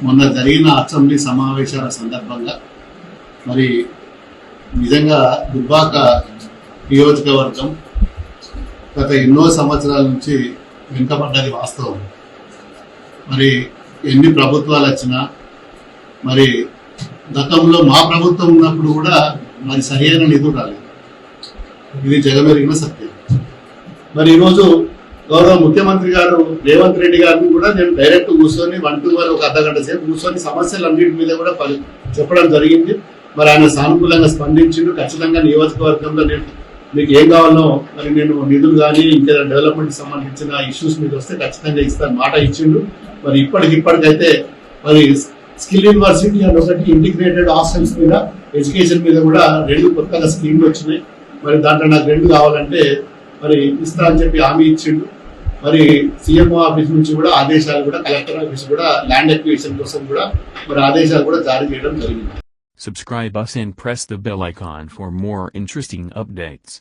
మొన్న జరిగిన అసెంబ్లీ సమావేశాల సందర్భంగా మరి నిజంగా దుబ్బాక నియోజకవర్గం గత ఎన్నో సంవత్సరాల నుంచి వెనుకబడ్డది వాస్తవం. మరి ఎన్ని ప్రభుత్వాలు వచ్చినా మరి గతంలో మా ప్రభుత్వం ఉన్నప్పుడు కూడా మరి సరైన నిధులు రాలేదు. ఇది జగమెరిగిన సత్యం. మరి ఈరోజు గౌరవ ముఖ్యమంత్రి గారు రేవంత్ రెడ్డి గారిని కూడా నేను డైరెక్ట్ కూర్చొని వన్ టూ వన్ ఒక అర్ధగంట సేపు కూర్చొని సమస్యలు అన్నింటి మీద కూడా చెప్పడం జరిగింది. మరి ఆయన సానుకూలంగా స్పందించిండు. ఖచ్చితంగా నియోజకవర్గంలో నేను మీకు ఏం కావాలో మరి నేను నిధులు కానీ ఇంకా డెవలప్మెంట్ సంబంధించిన ఇష్యూస్ మీద వస్తే ఖచ్చితంగా ఇస్తాను. మాట ఇచ్చిండు. మరి ఇప్పటికి ఇప్పటికైతే మరి స్కిల్ యూనివర్సిటీ అండ్ ఒకటి ఇంటిగ్రేటెడ్ హాస్టల్స్ మీద ఎడ్యుకేషన్ మీద కూడా రెండు కొత్తగా స్కీమ్లు వచ్చినాయి. మరి దాంట్లో నాకు రెండు కావాలంటే మరి ఇస్తా అని చెప్పి హామీ ఇచ్చిండు. మరి సీఎంఓ ఆఫీస్ నుంచి కూడా ఆదేశాలు కూడా కలెక్టర్ ఆఫీస్ కూడా ల్యాండ్ అక్విజిషన్ కోసం కూడా మరి ఆదేశాలు కూడా జారీ చేయడం జరిగింది Subscribe us and press the bell icon for more interesting updates.